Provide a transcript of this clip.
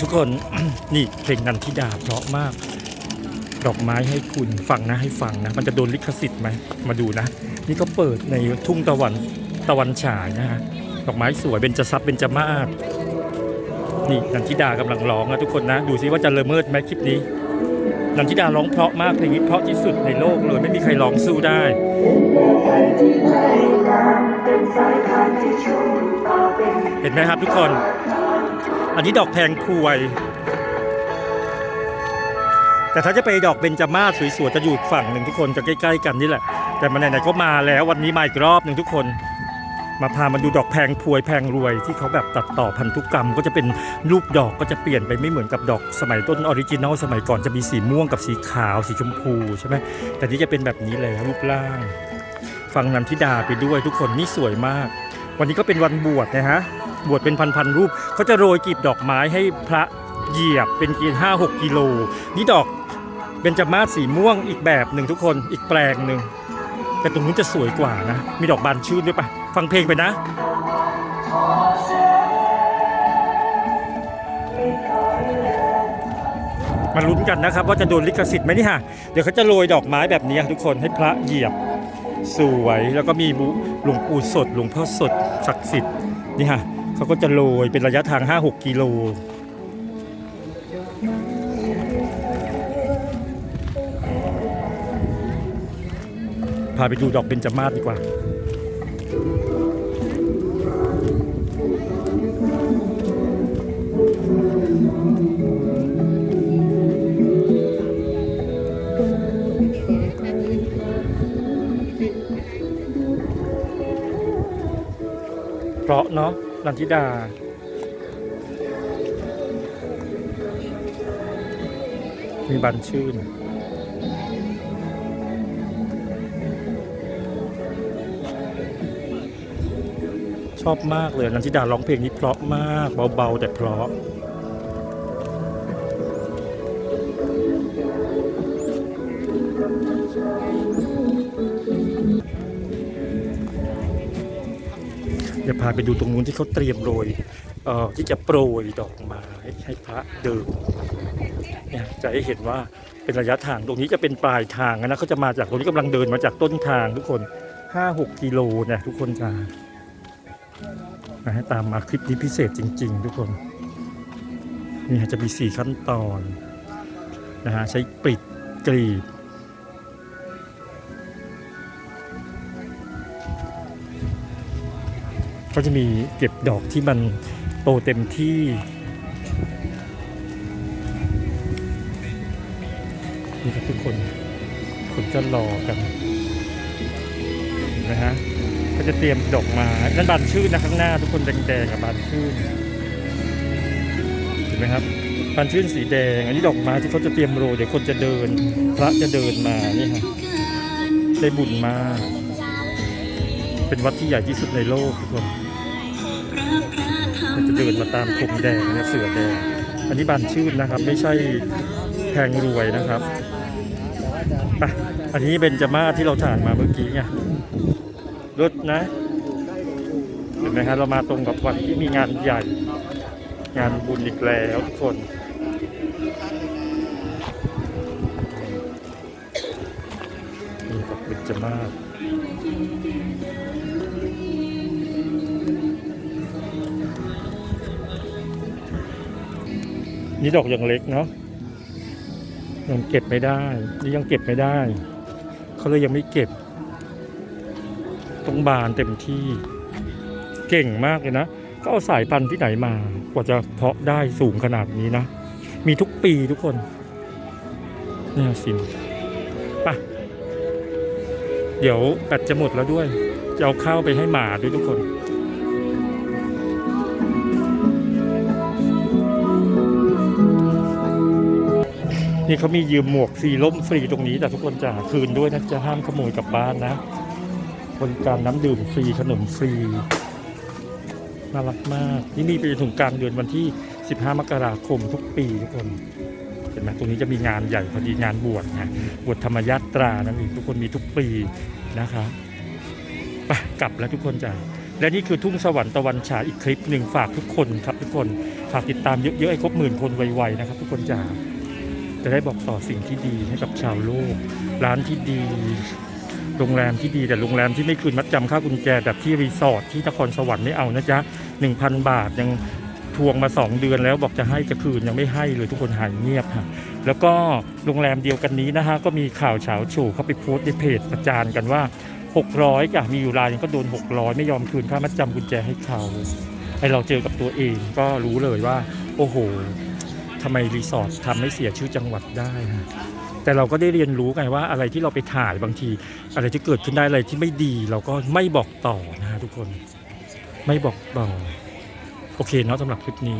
ทุกคนนี่เพลงนันทิดาเพราะมาก ดอกไม้ให้คุณฟังนะให้ฟังนะ มันจะโดนลิขสิทธิ์ไหมมาดูนะ นี่ก็เปิดในทุ่งตะวันตะวันฉายนะฮะดอกไม้สวยเบญจทรัพย์เบญจมาศนี่นันทิดากำลังร้องนะทุกคนนะ ดูซิว่าจะละเมิดไหมคลิปนี้นันทิดาร้องเพราะมากเพลงนี้เพราะที่สุดในโลกเลยไม่มีใครร้องสู้ได้เห็นไหมครับทุกคน อันนี้ดอกแพงพวย แต่ถ้าจะไปดอกเบญจมาศสวยๆจะอยู่ฝั่งหนึ่งทุกคนจะใกล้ ๆ กันนี่แหละ แต่มาไหนๆก็มาแล้ววันนี้มาอีกรอบหนึ่งทุกคน มาพามาดูดอกแพงพวยแพงรวยที่เขาแบบตัดต่อพันธุกรรม ก็จะเป็นรูปดอกก็จะเปลี่ยนไปไม่เหมือนกับดอกสมัยต้นออริจินอลสมัยก่อนจะมีสีม่วงกับสีขาวสีชมพูใช่ไหมแต่นี่จะเป็นแบบนี้เลยรูปร่าง ฟังนันทิดาไปด้วยทุกคนนี่สวยมาก วันนี้ก็เป็นวันบวชนะฮะ บวชเป็นพันๆรูปเขาจะโรยกลีบดอกไม้ให้พระเหยียบเป็นกินห้าหกกิโลนี่ดอกเบญจมาศสีม่วงอีกแบบหนึ่งทุกคนอีกแปลงหนึ่งแต่ตรงนู้นจะสวยกว่านะ มีดอกบานชื่นด้วยปะฟังเพลงไปนะมาลุ้นกันนะครับว่าจะโดนลิขสิทธิ์ไหมนี่ฮะเดี๋ยวเขาจะโรยดอกไม้แบบนี้ทุกคนให้พระเหยียบสวยแล้วก็มีหลวงปู่สดหลวงพ่อสดศักดิ์สิทธิ์นี่ฮะ เขาก็จะโรยเป็นระยะทาง 5-6 กิโลพาไปดูดอกเบญจมาศดีกว่า เพราะเนาะ นันทิดา มีบันชื่นชอบมากเลยนันทิดาร้องเพลงนี้เพราะมาก เบา ๆ แต่เพราะ เดี๋ยวพาไปดูตรงนู้นที่เขาเตรียมโรยเอ่อที่จะโปรยดอกไม้ให้พระเดินเนี่ยจะให้เห็นว่าเป็นระยะทางตรงนี้จะเป็นปลายทางนะเขาจะมาจากตรงนี้กำลังเดินมาจากต้นทางทุกคนห้าหกกิโลเนี่ยทุกคนจะนะตามมาคลิปนี้พิเศษจริง ๆ ทุกคนนี่จะมีสี่ขั้นตอนนะฮะใช้ปิดกรีบ ก็จะมีเก็บดอกที่มันโตเต็มที่นี่ครับทุกคนคนจะรอกันนไหมฮะก็จะเตรียมดอกม้นั่นบานชื่นนะข้างหน้าทุกคนแดงๆกับบานชื่นเห็นไหมครับบานชื่นสีแดง อันนี้ดอกไม้ที่เขาจะเตรียมโรยเดี๋ยวคนจะเดิน พระจะเดินมานี่ฮะได้บุญมาก เป็นวัดที่ใหญ่ที่สุดในโลกทุกคน มันจะเดินมาตามพรมแดงเนี่ยเสือแดง อันนี้บานชื่นนะครับ ไม่ใช่แพงรวยนะครับไปอันนี้เป็นจม่าที่เราถ่ายมาเมื่อกี้ไงรถนะ เห็นไหมฮะเรามาตรงกับวันที่มีงานใหญ่ งานบุญอีกแล้วทุกคนนี่กับเป็นจม่า นี่ดอกยังเล็กเนาะยังเก็บไม่ได้นี่ยังเก็บไม่ได้ เขาเลยยังไม่เก็บต้องบานเต็มที่เก่งมากเลยนะ ก็เอาสายพันธุ์ที่ไหนมากว่าจะเพาะได้สูงขนาดนี้นะ มีทุกปีทุกคน เนี่ยสินปะเดี๋ยวแบตจะหมดแล้วด้วย จะเอาข้าวไปให้หมาด้วยทุกคน นี่เขามียืมหมวกฟรีล่มฟรีตรงนี้แต่ทุกคนจะคืนด้วยนะจะห้ามขโมยกลับบ้านนะบริการน้ำดื่มฟรีขนมฟรีน่ารักมาก นี่มีไปจนถึงกลางเดือนวันที่ 15 มกราคมทุกปีทุกคนเห็นไหมตรงนี้จะมีงานใหญ่พอดีงานบวชนะบวชธรรมยาตรานั่นเองทุกคนมีทุกปีนะครับไปกลับแล้วทุกคนจ้ะและนี่คือทุ่งสวรรค์ตะวันฉายอีกคลิปหนึ่งฝากทุกคนครับทุกคนฝากติดตามเยอะๆให้ครบหมื่นคนไวๆนะครับ ทุกคนจ๋า จะได้บอกต่อสิ่งที่ดีให้กับชาวโลก ร้านที่ดี โรงแรมที่ดีแต่โรงแรมที่ไม่คืนมัดจำค่ากุญแจแบบที่รีสอร์ทที่นครสวรรค์ไม่เอานะจ๊ะ1,000 บาทยังทวงมา 2 เดือนแล้วบอกจะให้จะคืนยังไม่ให้เลยทุกคนหายเงียบค่ะแล้วก็โรงแรมเดียวกันนี้นะฮะก็มีข่าวเฉาโฉเขาไปโพสต์ในเพจประจานกันว่า 600จ้ะมีอยู่รายนึงก็โดน 600 ไม่ยอมคืนค่ามัดจำกุญแจให้เขาไอเราเจอกับตัวเองก็รู้เลยว่า โอ้โห ทำไมรีสอร์ททำให้เสียชื่อจังหวัดได้ฮะแต่เราก็ได้เรียนรู้ไงว่าอะไรที่เราไปถ่ายบางที อะไรที่เกิดขึ้นได้อะไรที่ไม่ดี เราก็ไม่บอกต่อนะฮะทุกคน ไม่บอกต่อโอเคเนาะสำหรับคลิปนี้